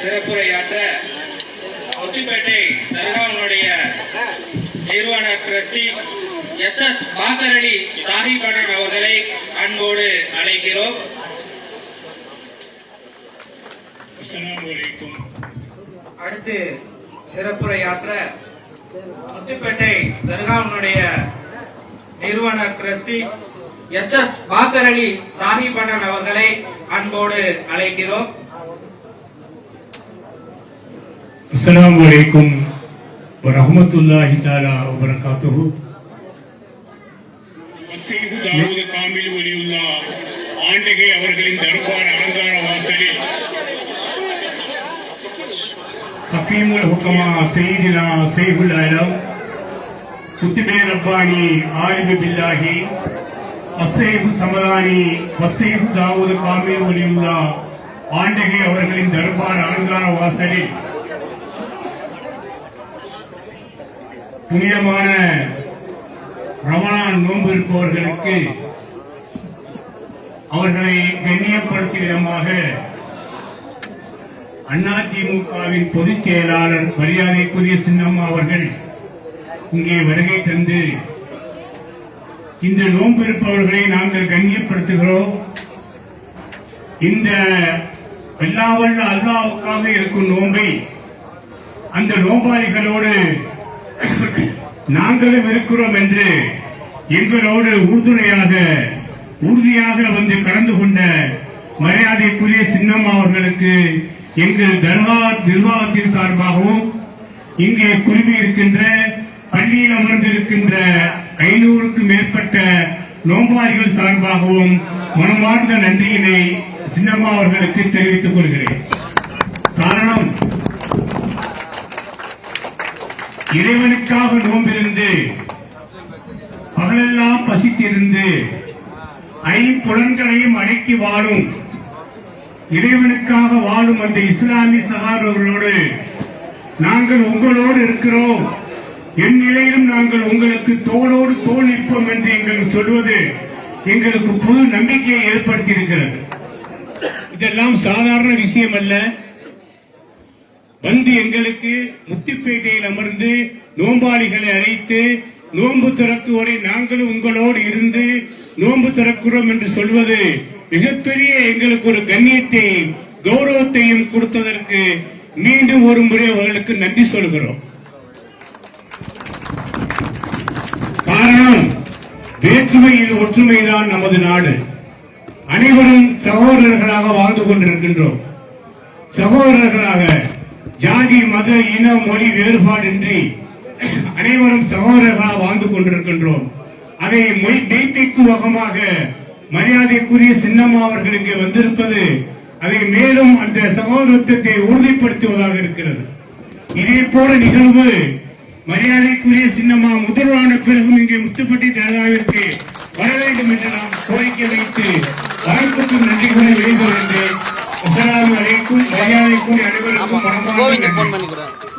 சிறப்புரையாற்ற முத்துப்பேட்டை தர்காவினுடைய நிறுவன trustee S S Bakkarali சாஹிபனன் அவர்களை அன்போடு அழைக்கிறோம். அடுத்து சிறப்புரையாற்ற முத்துப்பேட்டை தர்காவினுடைய நிறுவன டிரஸ்டி எஸ் எஸ் பாக்கரளி சாஹிபனன் அவர்களை அன்போடு அழைக்கிறோம். அஸ்ஸலாமு அலைக்கும் வரஹ்மத்துல்லாஹி தஆலா வபரகாத்துஹு. வசீஹு தாவூத் காமில் வலியுல்லா ஆண்டகை அவர்களின் தர்பார் அலங்கார வாசலில். ஹக்கீமுல் ஹுக்கமா சையீதினா சைஃபுல் ஆலம் குத்துபே ரப்பானி ஆலிபு பில்லாஹி வசீஹு சமதானி வசீஹு தாவூத் காமில் வலியுல்லா ஆண்டகை அவர்களின் தர்பார் அலங்கார வாசலில். புனிதமான ரமணான் நோன்பு இருப்பவர்களுக்கு அவர்களை கண்ணியப்படுத்தும் விதமாக அதிமுகவின் பொதுச் செயலாளர் மரியாதைக்குரிய சின்னம்மா அவர்கள் இங்கே வருகை தந்து இந்த நோன்பு இருப்பவர்களை நாங்கள் கண்ணியப்படுத்துகிறோம். இந்த எல்லாவல்ல அல்லாவுக்காக இருக்கும் நோன்பை அந்த நோபாளிகளோடு நாங்களும் இருக்கிறோம் என்று எங்களோடு உறுதுணையாக உறுதியாக வந்து கலந்து கொண்ட மரியாதைக்குரிய சின்னம்மா அவர்களுக்கு எங்கள் தர்கா நிர்வாகத்தின் சார்பாகவும் இங்கே குழுமி இருக்கின்ற பள்ளியில் அமர்ந்திருக்கின்ற ஐநூறுக்கும் மேற்பட்ட நோம்பாளிகள் சார்பாகவும் மனமார்ந்த நன்றியினை சின்னம்மா அவர்களுக்கு தெரிவித்துக் கொள்கிறேன் காரணம் இறைவனுக்காக நோம்பிருந்து பகலெல்லாம் பசித்திருந்து ஐம்புலன்களையும் அடக்கி வாழும் இறைவனுக்காக வாழும் அந்த இஸ்லாமிய சகாரர்களோடு நாங்கள் உங்களோடு இருக்கிறோம். என் நிலையிலும் நாங்கள் உங்களுக்கு தோளோடு தோல் நிற்போம் என்று எங்களுக்கு சொல்வது எங்களுக்கு புது நம்பிக்கையை ஏற்படுத்தியிருக்கிறது. இதெல்லாம் சாதாரண விஷயம் அல்ல வந்து எங்களுக்கு முத்துப்பேட்டையில் அமர்ந்து நோம்பாளிகளை அழைத்து நோன்பு திறக்குவரை நாங்களும் உங்களோடு இருந்து நோன்பு திறக்கிறோம் என்று சொல்வது மிகப்பெரிய எங்களுக்கு ஒரு கண்ணியத்தையும் கௌரவத்தையும் கொடுத்ததற்கு மீண்டும் ஒரு முறை அவர்களுக்கு நன்றி சொல்கிறோம். காரணம் வேற்றுமையில் ஒற்றுமைதான் நமது நாடு. அனைவரும் சகோதரர்களாக வாழ்ந்து கொண்டிருக்கின்றோம். சகோதரர்களாக ஜாதி மத இன மொழி வேறுபாடின்றி அனைவரும் சகோதரர்களாக வாழ்ந்து கொண்டிருக்கின்றோம். அதை மொய் மெய்ப்பிக்கும் வகமாக மரியாதைக்குரிய சின்னம்மா அவர்கள் இங்கே வந்திருப்பது அதை மேலும் அந்த சகோதரத்துவத்தை உறுதிப்படுத்துவதாக இருக்கிறது. இதே போல நிகழ்வு மரியாதைக்குரிய சின்னம்மா முதல்வரான பிறகும் இங்கே முத்துப்பட்டி தர்காவிற்கு வர வேண்டும் என்று நாம் கோரிக்கை வைத்து வாய்ப்புக்கு நன்றிகளை என்று அஸ்ஸலாமு அலைக்கும் மரியாதைக்குரிய அனைவருக்கும் மனமார்ந்த